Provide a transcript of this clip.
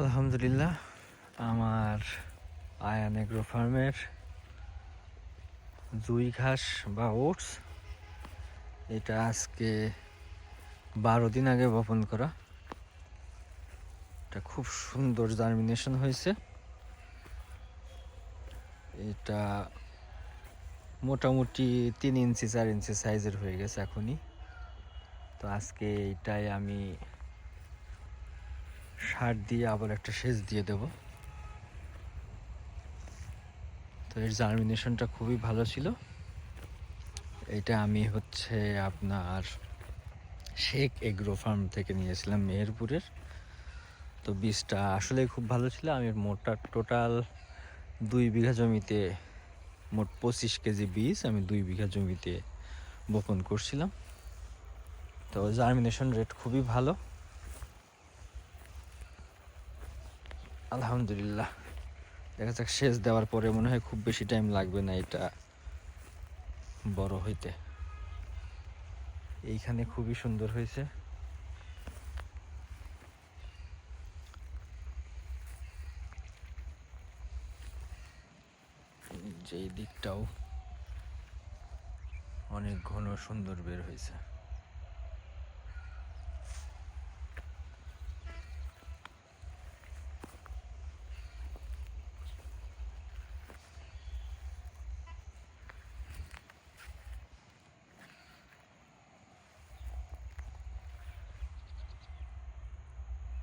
আলহামদুলিল্লাহ। আমার আয়ান এগ্রো ফার্মের জুই ঘাস বা ওটস, এটা আজকে বারো দিন আগে বপন করা। এটা খুব সুন্দর জার্মিনেশন হয়েছে। এটা মোটামুটি তিন ইঞ্চি, চার ইঞ্চি সাইজের হয়ে গেছে এখনই। তো আজকে এইটাই আমি সার দিয়ে আবার একটা সেচ দিয়ে দেব। তো এর জার্মিনেশনটা খুবই ভালো ছিল। এটা আমি হচ্ছে আপনার শেখ এগ্রো ফার্ম থেকে নিয়েছিলাম মেহেরপুরের। তো বীজটা আসলেই খুব ভালো ছিল। আমি মোটা টোটাল দুই বিঘা জমিতে মোট পঁচিশ কেজি বীজ আমি দুই বিঘা জমিতে বপন করছিলাম। তো জার্মিনেশন রেট খুবই ভালো। আলহামদুলিল্লাহ। দেখা যাক সেচ দেওয়ার পরে মনে হয় খুব বেশি টাইম লাগবে না এটা বড় হইতে। এইখানে খুবই সুন্দর হয়েছে। যেই দিকটাও অনেক ঘন সুন্দর বের হয়েছে।